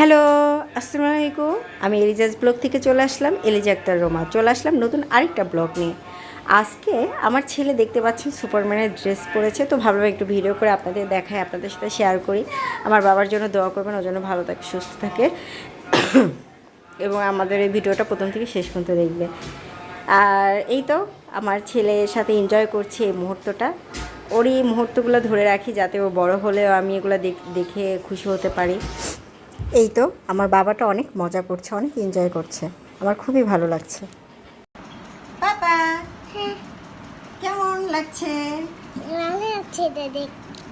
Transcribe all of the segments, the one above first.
Hello, আসসালামু আলাইকুম। আমি এলিজাস ব্লগ থেকে চলে আসলাম, এলিজা আক্তার রোমা। চলে আসলাম নতুন আরেকটা ব্লগ নিয়ে। আজকে আমার ছেলে দেখতে পাচ্ছেন, সুপারম্যানের ড্রেস পরেছে। তো ভাবলাম একটু ভিডিও করে আপনাদের দেখাই, আপনাদের সাথে শেয়ার করি। আমার বাবার জন্য দোয়া করবেন, ওর জন্য ভালো থাকে, সুস্থ থাকে। এবং আমাদের এই ভিডিওটা প্রথম থেকে শেষ পর্যন্ত দেখবে আর এই তো, আমার ছেলের সাথে এনজয় করছে এই মুহূর্তটা। ওর এই মুহূর্তগুলো ধরে রাখি, যাতে ও বড় হলেও আমি এগুলো দেখে খুশি হতে পারি। এই তো আমার বাবাটা অনেক মজা করছে অনেক এনজয় করছে। আমার খুবই ভালো লাগছে। বাবা কেমন লাগছে?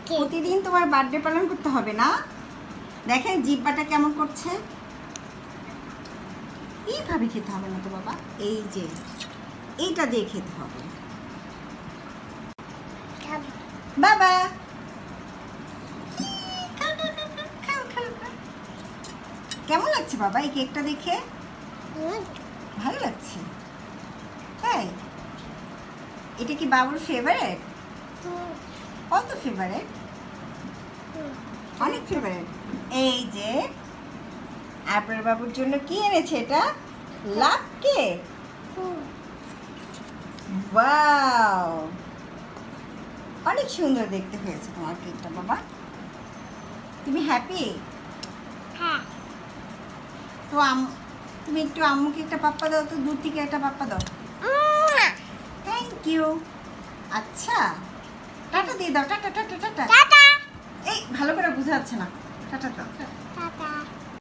প্রতিদিন তোমার বার্থডে পালন করতে হবে না? দেখেন জিব্বাটা কেমন করছে? এইভাবে খেতে হবে না তো বাবা? এই যে এইটা দিয়ে খেতে হবে। বাবা কেমন লাগছে বাবা এই কেকটা দেখে? ভালো লাগছে। তাই? এটা কি বাবুর ফেভারেট কত ফেভারেট অনেক ফেভারেট এই যে আপনার বাবুর জন্য কি এনেছে এটা? Love cake. অনেক সুন্দর দেখতে হয়েছে তোমার কেকটা বাবা। তুমি হ্যাপি হ্যাঁ। তো আম তুমি একটু আম্মুকে একটা পাপ্পা দাও তো দূর থেকে একটা পাপ্পা দাও। থ্যাংক ইউ আচ্ছা টাটা দিয়ে দাও টাটা টাটা টাটা। টাটা। এই ভালো করে বুঝা যাচ্ছে না। টাটা দাও।